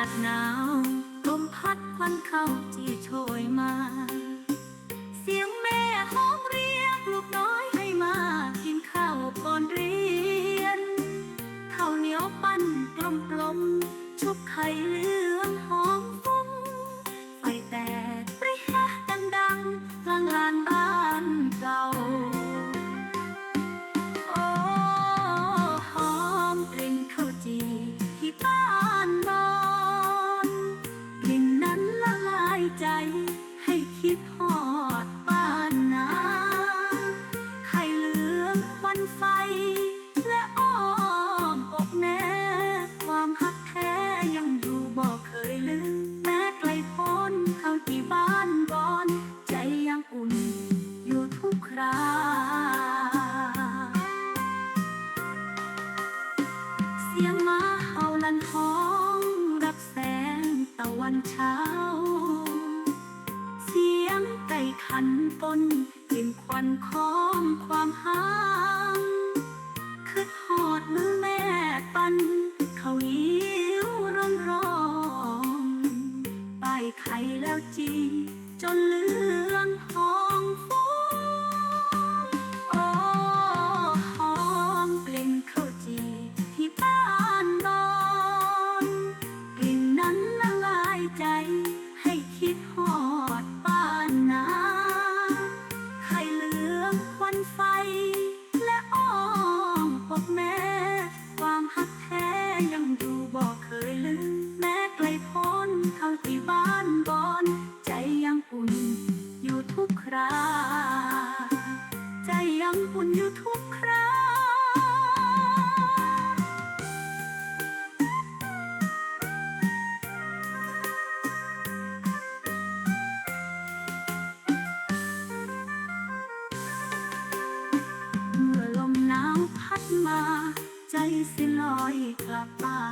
าศหนาวลมพัดควันเข้าจีโชยมา เสียงแม่ห้องเรียกลูกน้อยให้มากินข้าวก่อนเรียนข้าวเหนียวปั้นกลมกลมๆชุบไข่เหลืองหอ คิดฮอดบ้านนาไข่เหลืองควันไฟ และอ้อมอกแน่ความหักแท้ยังอยู่บอกเคยลืมแม้ไกลพ้นเข้าที่บ้านบอน ใจยังอุ่นอยู่ทุกคราเสียงม้าเห่าลันห้อง รับแสงตะวันเช้า เสียงไก่ขันปนกลิ่นควันของความหางคืดหอดมือแม่ปัน เขาวหิวร้อนร้องไปไข่แล้วจี จนลืม ยังอุ่นอยู่ทุกคราเมื่อลมหนาวพัดมา ใจสิลอยกลับบ้า